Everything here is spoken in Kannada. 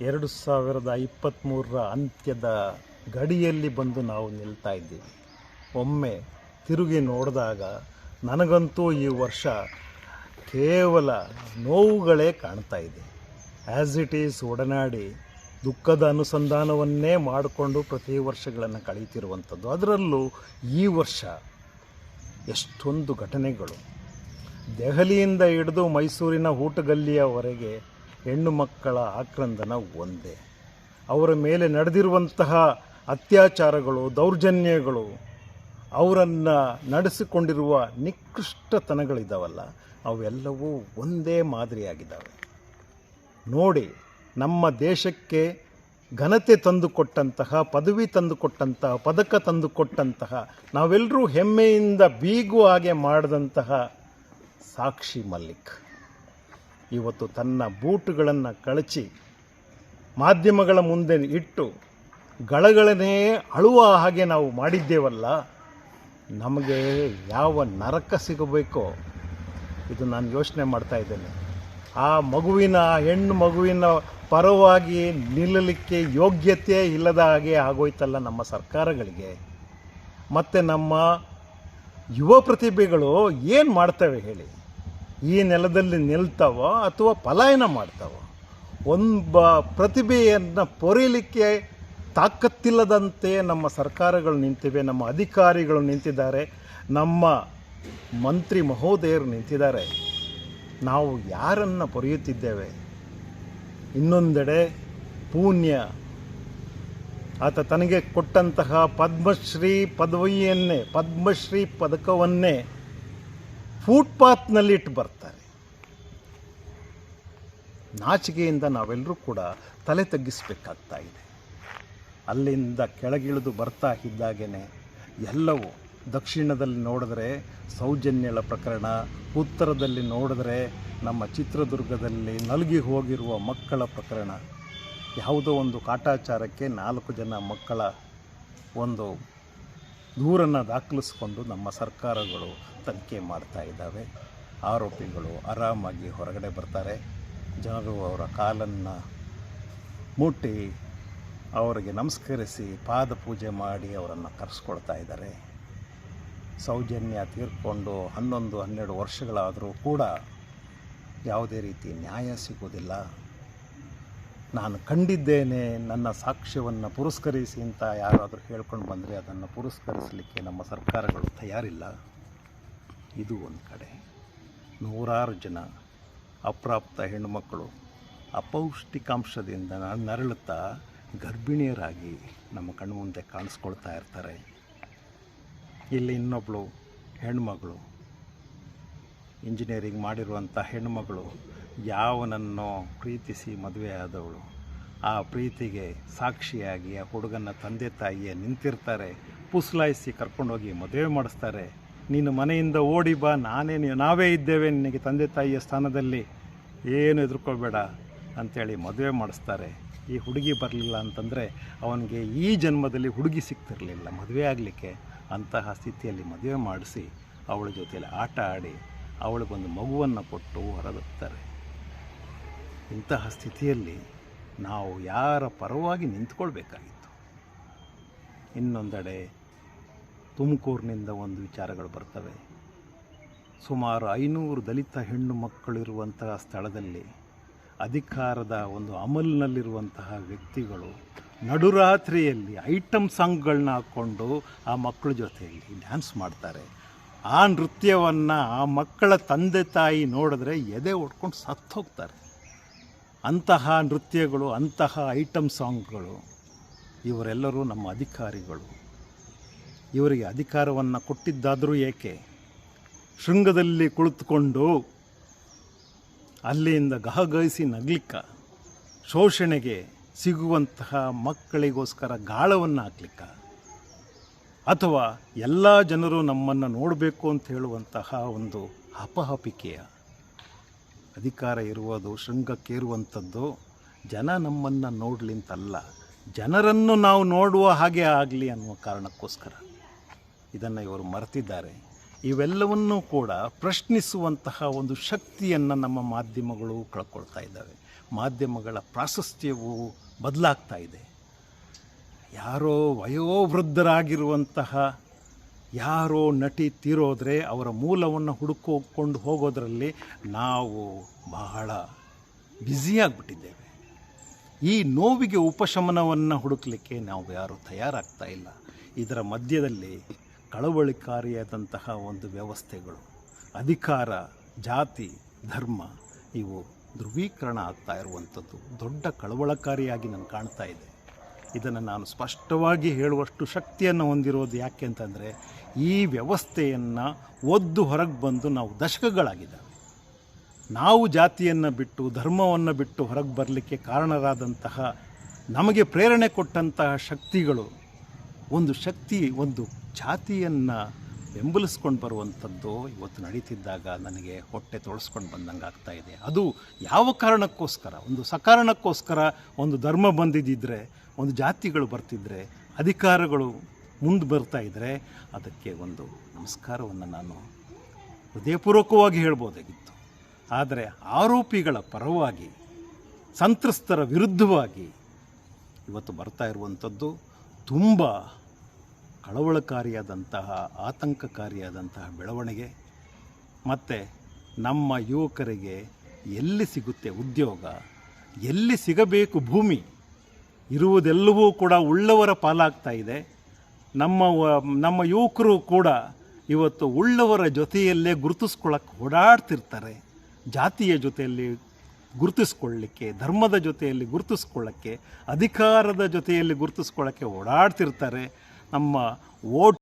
ಎರಡು ಸಾವಿರದ ಇಪ್ಪತ್ತ್ಮೂರರ ಅಂತ್ಯದ ಗಡಿಯಲ್ಲಿ ಬಂದು ನಾವು ನಿಲ್ತಾ ಇದ್ದೀವಿ. ಒಮ್ಮೆ ತಿರುಗಿ ನೋಡಿದಾಗ ನನಗಂತೂ ಈ ವರ್ಷ ಕೇವಲ ನೋವುಗಳೇ ಕಾಣ್ತಾ ಇದೆ. ಆ್ಯಸ್ ಇಟ್ ಈಸ್ ಒಡನಾಡಿ ದುಃಖದ ಅನುಸಂಧಾನವನ್ನೇ ಮಾಡಿಕೊಂಡು ಪ್ರತಿ ವರ್ಷಗಳನ್ನು ಕಳೀತಿರುವಂಥದ್ದು ಅದರಲ್ಲೂ ಈ ವರ್ಷ ಎಷ್ಟೊಂದು ಘಟನೆಗಳು. ದೆಹಲಿಯಿಂದ ಹಿಡಿದು ಮೈಸೂರಿನ ಊಟಗಲ್ಲಿಯವರೆಗೆ ಹೆಣ್ಣು ಮಕ್ಕಳ ಆಕ್ರಂದನ ಒಂದೇ. ಅವರ ಮೇಲೆ ನಡೆದಿರುವಂತಹ ಅತ್ಯಾಚಾರಗಳು, ದೌರ್ಜನ್ಯಗಳು, ಅವರನ್ನು ನಡೆಸಿಕೊಂಡಿರುವ ನಿಕೃಷ್ಟತನಗಳಿದ್ದಾವಲ್ಲ ಅವೆಲ್ಲವೂ ಒಂದೇ ಮಾದರಿಯಾಗಿದ್ದಾವೆ. ನೋಡಿ, ನಮ್ಮ ದೇಶಕ್ಕೆ ಘನತೆ ತಂದುಕೊಟ್ಟಂತಹ, ಪದವಿ ತಂದುಕೊಟ್ಟಂತಹ, ಪದಕ ತಂದುಕೊಟ್ಟಂತಹ, ನಾವೆಲ್ಲರೂ ಹೆಮ್ಮೆಯಿಂದ ಬೀಗುವ ಹಾಗೆ ಮಾಡಿದಂತಹ ಸಾಕ್ಷಿ ಮಲ್ಲಿಕ್. ಇವತ್ತು ತನ್ನ ಬೂಟುಗಳನ್ನು ಕಳಚಿ ಮಾಧ್ಯಮಗಳ ಮುಂದೆ ಇಟ್ಟು ಗಳಗಳನ್ನೇ ಅಳುವ ಹಾಗೆ ನಾವು ಮಾಡಿದ್ದೇವಲ್ಲ, ನಮಗೆ ಯಾವ ನರಕ ಸಿಗಬೇಕೋ ಇದು ನಾನು ಯೋಚನೆ ಮಾಡ್ತಾ ಇದ್ದೇನೆ. ಆ ಮಗುವಿನ ಹೆಣ್ಣು ಮಗುವಿನ ಪರವಾಗಿ ನಿಲ್ಲಲಿಕ್ಕೆ ಯೋಗ್ಯತೆ ಇಲ್ಲದ ಹಾಗೆ ಆಗೋಯ್ತಲ್ಲ ನಮ್ಮ ಸರ್ಕಾರಗಳಿಗೆ. ಮತ್ತು ನಮ್ಮ ಯುವ ಪ್ರತಿಭೆಗಳು ಏನು ಮಾಡ್ತವೆ ಹೇಳಿ? ಈ ನೆಲದಲ್ಲಿ ನಿಲ್ತಾವೋ ಅಥವಾ ಪಲಾಯನ ಮಾಡ್ತಾವೋ? ಒಬ್ಬ ಪ್ರತಿಭೆಯನ್ನು ಪೊರೀಲಿಕ್ಕೆ ತಾಕತ್ತಿಲ್ಲದಂತೆ ನಮ್ಮ ಸರ್ಕಾರಗಳು ನಿಂತಿವೆ, ನಮ್ಮ ಅಧಿಕಾರಿಗಳು ನಿಂತಿದ್ದಾರೆ, ನಮ್ಮ ಮಂತ್ರಿ ಮಹೋದಯರು ನಿಂತಿದ್ದಾರೆ. ನಾವು ಯಾರನ್ನು ಪೊರೆಯುತ್ತಿದ್ದೇವೆ? ಇನ್ನೊಂದೆಡೆ ಪೂಣ್ಯ ಆತ ತನಗೆ ಕೊಟ್ಟಂತಹ ಪದ್ಮಶ್ರೀ ಪದವಿಯನ್ನೇ, ಪದ್ಮಶ್ರೀ ಪದಕವನ್ನೇ ಫುಟ್ಪಾತ್ನಲ್ಲಿ ಇಟ್ಟು ಬರ್ತಾರೆ. ನಾಚಿಕೆಯಿಂದ ನಾವೆಲ್ಲರೂ ಕೂಡ ತಲೆ ತಗ್ಗಿಸಬೇಕಾಗ್ತಾ ಇದೆ. ಅಲ್ಲಿಂದ ಕೆಳಗಿಳಿದು ಬರ್ತಾ ಇದ್ದಾಗೇ ಎಲ್ಲವೂ ದಕ್ಷಿಣದಲ್ಲಿ ನೋಡಿದ್ರೆ ಸೌಜನ್ಯಳ ಪ್ರಕರಣ, ಉತ್ತರದಲ್ಲಿ ನೋಡಿದ್ರೆ ನಮ್ಮ ಚಿತ್ರದುರ್ಗದಲ್ಲಿ ನಲುಗಿ ಹೋಗಿರುವ ಮಕ್ಕಳ ಪ್ರಕರಣ. ಯಾವುದೋ ಒಂದು ಕಾಟಾಚಾರಕ್ಕೆ ನಾಲ್ಕು ಜನ ಮಕ್ಕಳ ಒಂದು ದೂರನ್ನು ದಾಖಲಿಸ್ಕೊಂಡು ನಮ್ಮ ಸರ್ಕಾರಗಳು ತನಿಖೆ ಮಾಡ್ತಾ ಇದ್ದಾವೆ. ಆರೋಪಿಗಳು ಆರಾಮಾಗಿ ಹೊರಗಡೆ ಬರ್ತಾರೆ. ಜನರು ಅವರ ಕಾಲನ್ನು ಮುಟ್ಟಿ ಅವರಿಗೆ ನಮಸ್ಕರಿಸಿ ಪಾದ ಪೂಜೆ ಮಾಡಿ ಅವರನ್ನು ಕರೆಸ್ಕೊಳ್ತಾ ಇದ್ದಾರೆ. ಸೌಜನ್ಯ ತೀರ್ಕೊಂಡು ಹನ್ನೊಂದು, ಹನ್ನೆರಡು ವರ್ಷಗಳಾದರೂ ಕೂಡ ಯಾವುದೇ ರೀತಿ ನ್ಯಾಯ ಸಿಗೋದಿಲ್ಲ ನಾನು ಕಂಡಿದ್ದೇನೆ ನನ್ನ ಸಾಕ್ಷ್ಯವನ್ನು ಪುರಸ್ಕರಿಸಿ ಅಂತ ಯಾರಾದರೂ ಹೇಳ್ಕೊಂಡು ಬಂದರೆ ಅದನ್ನು ಪುರಸ್ಕರಿಸಲಿಕ್ಕೆ ನಮ್ಮ ಸರ್ಕಾರಗಳು ತಯಾರಿಲ್ಲ. ಇದು ಒಂದು ಕಡೆ. ನೂರಾರು ಜನ ಅಪ್ರಾಪ್ತ ಹೆಣ್ಣುಮಕ್ಕಳು ಅಪೌಷ್ಟಿಕಾಂಶದಿಂದ ನರಳುತ್ತಾ ಗರ್ಭಿಣಿಯರಾಗಿ ನಮ್ಮ ಕಣ್ಣು ಮುಂದೆ ಕಾಣಿಸ್ಕೊಳ್ತಾ ಇರ್ತಾರೆ. ಇಲ್ಲಿ ಇನ್ನೊಬ್ಬಳು ಹೆಣ್ಮಗಳು ಇಂಜಿನಿಯರಿಂಗ್ ಮಾಡಿರುವಂಥ ಹೆಣ್ಣುಮಗಳು ಯಾವನನ್ನು ಪ್ರೀತಿಸಿ ಮದುವೆಯಾದವಳು ಆ ಪ್ರೀತಿಗೆ ಸಾಕ್ಷಿಯಾಗಿ ಆ ಹುಡುಗನ ತಂದೆ ತಾಯಿಯೇ ನಿಂತಿರ್ತಾರೆ. ಪುಸ್ಲಾಯಿಸಿ ಕರ್ಕೊಂಡೋಗಿ ಮದುವೆ ಮಾಡಿಸ್ತಾರೆ. ನೀನು ಮನೆಯಿಂದ ಓಡಿ ಬಾ, ನಾನೇ ನಾವೇ ಇದ್ದೇವೆ ನಿನಗೆ ತಂದೆ ತಾಯಿಯ ಸ್ಥಾನದಲ್ಲಿ. ಏನು ಎದುರ್ಕೋಬೇಡ ಅಂಥೇಳಿ ಮದುವೆ ಮಾಡಿಸ್ತಾರೆ. ಈ ಹುಡುಗಿ ಬರಲಿಲ್ಲ ಅಂತಂದರೆ ಅವನಿಗೆ ಈ ಜನ್ಮದಲ್ಲಿ ಹುಡುಗಿ ಸಿಗ್ತಿರಲಿಲ್ಲ, ಮದುವೆ ಆಗಲಿಕ್ಕೆ. ಅಂತಹ ಸ್ಥಿತಿಯಲ್ಲಿ ಮದುವೆ ಮಾಡಿಸಿ ಅವಳ ಜೊತೆಯಲ್ಲಿ ಆಟ ಆಡಿ ಅವಳಿಗೊಂದು ಮಗುವನ್ನು ಕೊಟ್ಟು ಹೊರದತ್ತಾರೆ ಇಂತಹ ಸ್ಥಿತಿಯಲ್ಲಿ ನಾವು ಯಾರ ಪರವಾಗಿ ನಿಂತ್ಕೊಳ್ಬೇಕಾಗಿತ್ತು? ಇನ್ನೊಂದೆಡೆ ತುಮಕೂರಿನಿಂದ ಒಂದು ವಿಚಾರಗಳು ಬರ್ತವೆ. ಸುಮಾರು ಐನೂರು ದಲಿತ ಹೆಣ್ಣು ಮಕ್ಕಳಿರುವಂತಹ ಸ್ಥಳದಲ್ಲಿ ಅಧಿಕಾರದ ಒಂದು ಅಮಲ್ನಲ್ಲಿರುವಂತಹ ವ್ಯಕ್ತಿಗಳು ನಡುರಾತ್ರಿಯಲ್ಲಿ ಐಟಮ್ ಸಾಂಗ್ಗಳನ್ನ ಹಾಕ್ಕೊಂಡು ಆ ಮಕ್ಕಳ ಜೊತೆಯಲ್ಲಿ ಡ್ಯಾನ್ಸ್ ಮಾಡ್ತಾರೆ. ಆ ನೃತ್ಯವನ್ನು ಆ ಮಕ್ಕಳ ತಂದೆ ತಾಯಿ ನೋಡಿದ್ರೆ ಎದೆ ಒಡ್ಕೊಂಡು ಸತ್ತು ಹೋಗ್ತಾರೆ ಅಂತಹ ನೃತ್ಯಗಳು, ಅಂತಹ ಐಟಮ್ ಸಾಂಗ್ಗಳು ಇವರೆಲ್ಲರೂ ನಮ್ಮ ಅಧಿಕಾರಿಗಳು. ಇವರಿಗೆ ಅಧಿಕಾರವನ್ನು ಕೊಟ್ಟಿದ್ದಾದರೂ ಏಕೆ? ಶೃಂಗದಲ್ಲಿ ಕುಳಿತುಕೊಂಡು ಅಲ್ಲಿಂದ ಗಹಗಹಿಸಿ ನಗ್ಲಿಕ್ಕ, ಶೋಷಣೆಗೆ ಸಿಗುವಂತಹ ಮಕ್ಕಳಿಗೋಸ್ಕರ ಗಾಳವನ್ನು ಹಾಕ್ಲಿಕ್ಕ? ಅಥವಾ ಎಲ್ಲ ಜನರು ನಮ್ಮನ್ನು ನೋಡಬೇಕು ಅಂತ ಹೇಳುವಂತಹ ಒಂದು ಹಪಹಪಿಕೆಯ ಅಧಿಕಾರ ಇರುವುದು ಶೃಂಗಕ್ಕೇರುವಂಥದ್ದು ಜನ ನಮ್ಮನ್ನು ನೋಡ್ಲಿಂತಲ್ಲ. ಜನರನ್ನು ನಾವು ನೋಡುವ ಹಾಗೆ ಆಗಲಿ ಅನ್ನುವ ಕಾರಣಕ್ಕೋಸ್ಕರ ಇದನ್ನು ಇವರು ಮರೆತಿದ್ದಾರೆ. ಇವೆಲ್ಲವನ್ನೂ ಕೂಡ ಪ್ರಶ್ನಿಸುವಂತಹ ಒಂದು ಶಕ್ತಿಯನ್ನು ನಮ್ಮ ಮಾಧ್ಯಮಗಳು ಕಳ್ಕೊಳ್ತಾ ಇದ್ದಾವೆ. ಮಾಧ್ಯಮಗಳ ಪ್ರಾಶಸ್ತ್ಯವು ಬದಲಾಗ್ತಾ ಇದೆ. ಯಾರೋ ವಯೋವೃದ್ಧರಾಗಿರುವಂತಹ ಯಾರೋ ನಟಿ ತೀರೋದ್ರೆ ಅವರ ಮೂಲವನ್ನು ಹುಡುಕೋಕೊಂಡು ಹೋಗೋದರಲ್ಲಿ ನಾವು ಬಹಳ ಬ್ಯುಸಿಯಾಗಿಬಿಟ್ಟಿದ್ದೇವೆ ಈ ನೋವಿಗೆ ಉಪಶಮನವನ್ನು ಹುಡುಕಲಿಕ್ಕೆ ನಾವು ಯಾರೂ ತಯಾರಾಗ್ತಾ ಇಲ್ಲ. ಇದರ ಮಧ್ಯದಲ್ಲಿ ಕಳವಳಿಕಾರಿಯಾದಂತಹ ಒಂದು ವ್ಯವಸ್ಥೆಗಳು, ಅಧಿಕಾರ, ಜಾತಿ, ಧರ್ಮ ಇವು ಧ್ರುವೀಕರಣ ಆಗ್ತಾ ಇರುವಂಥದ್ದು. ದೊಡ್ಡ ಕಳವಳಕಾರಿಯಾಗಿ ನಾನು ಕಾಣ್ತಾ ಇದೆ. ಇದನ್ನು ನಾನು ಸ್ಪಷ್ಟವಾಗಿ ಹೇಳುವಷ್ಟು ಶಕ್ತಿಯನ್ನು ಹೊಂದಿರೋದು ಯಾಕೆ ಅಂತಂದರೆ ಈ ವ್ಯವಸ್ಥೆಯನ್ನು ಒದ್ದು ಹೊರಗೆ ಬಂದು ನಾವು ದಶಕಗಳಾಗಿದ್ದಾವೆ. ನಾವು ಜಾತಿಯನ್ನು ಬಿಟ್ಟು ಧರ್ಮವನ್ನು ಬಿಟ್ಟು ಹೊರಗೆ ಬರಲಿಕ್ಕೆ ಕಾರಣರಾದಂತಹ ನಮಗೆ ಪ್ರೇರಣೆ ಕೊಟ್ಟಂತಹ ಶಕ್ತಿಗಳು ಒಂದು ಶಕ್ತಿ, ಒಂದು ಜಾತಿಯನ್ನು ಬೆಂಬಲಿಸ್ಕೊಂಡು ಬರುವಂಥದ್ದು ಇವತ್ತು ನಡೀತಿದ್ದಾಗ ನನಗೆ ಹೊಟ್ಟೆ ತೊಳಸ್ಕೊಂಡು ಬಂದಂಗೆ ಆಗ್ತಾ ಇದೆ. ಅದು ಯಾವ ಕಾರಣಕ್ಕೋಸ್ಕರ? ಒಂದು ಸಕಾರಣಕ್ಕೋಸ್ಕರ ಒಂದು ಧರ್ಮ ಬಂದಿದ್ದಿದ್ರೆ, ಒಂದು ಜಾತಿಗಳು ಬರ್ತಿದ್ರೆ, ಅಧಿಕಾರಗಳು ಮುಂದೆ ಬರ್ತಾ ಇದ್ದರೆ ಅದಕ್ಕೆ ಒಂದು ನಮಸ್ಕಾರವನ್ನು ನಾನು ಹೃದಯಪೂರ್ವಕವಾಗಿ ಹೇಳ್ಬೋದಾಗಿತ್ತು. ಆದರೆ ಆರೋಪಿಗಳ ಪರವಾಗಿ, ಸಂತ್ರಸ್ತರ ವಿರುದ್ಧವಾಗಿ ಇವತ್ತು ಬರ್ತಾ ಇರುವಂಥದ್ದು ತುಂಬ ಕಳವಳಕಾರಿಯಾದಂತಹ, ಆತಂಕಕಾರಿಯಾದಂತಹ ಬೆಳವಣಿಗೆ. ಮತ್ತು ನಮ್ಮ ಯುವಕರಿಗೆ ಎಲ್ಲಿ ಸಿಗುತ್ತೆ ಉದ್ಯೋಗ, ಎಲ್ಲಿ ಸಿಗಬೇಕು ಭೂಮಿ, ಇರುವುದೆಲ್ಲವೂ ಕೂಡ ಉಳ್ಳವರ ಪಾಲಾಗ್ತಾ ಇದೆ. ನಮ್ಮ ನಮ್ಮ ಯುವಕರು ಕೂಡ ಇವತ್ತು ಉಳ್ಳವರ ಜೊತೆಯಲ್ಲೇ ಗುರುತಿಸ್ಕೊಳ್ಳೋಕ್ಕೆ ಓಡಾಡ್ತಿರ್ತಾರೆ. ಜಾತಿಯ ಜೊತೆಯಲ್ಲಿ ಗುರುತಿಸ್ಕೊಳ್ಳಿಕ್ಕೆ ಧರ್ಮದ ಜೊತೆಯಲ್ಲಿ ಗುರುತಿಸ್ಕೊಳ್ಳೋಕ್ಕೆ ಅಧಿಕಾರದ ಜೊತೆಯಲ್ಲಿ ಗುರುತಿಸ್ಕೊಳ್ಳೋಕ್ಕೆ ಓಡಾಡ್ತಿರ್ತಾರೆ. ನಮ್ಮ ಓಟ್